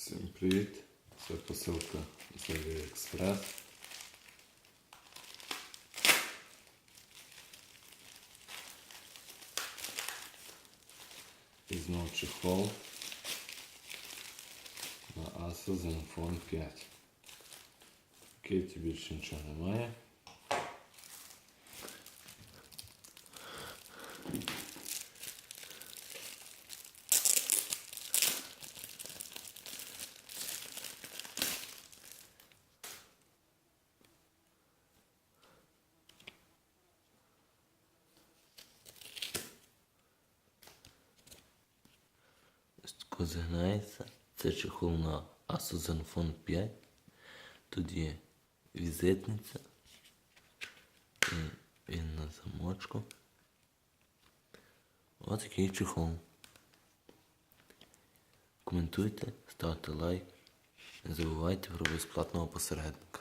Всім привіт! Це посилка з AliExpress. І знов чехол на Asus Zenfone 5. В кейті більше нічого немає. Згинається. Це чехол на Asus Zenfone 5. Тут є візитниця. І він на замочку. Ось такий чехол. Коментуйте, ставте лайк. Не забувайте про безплатного посередника.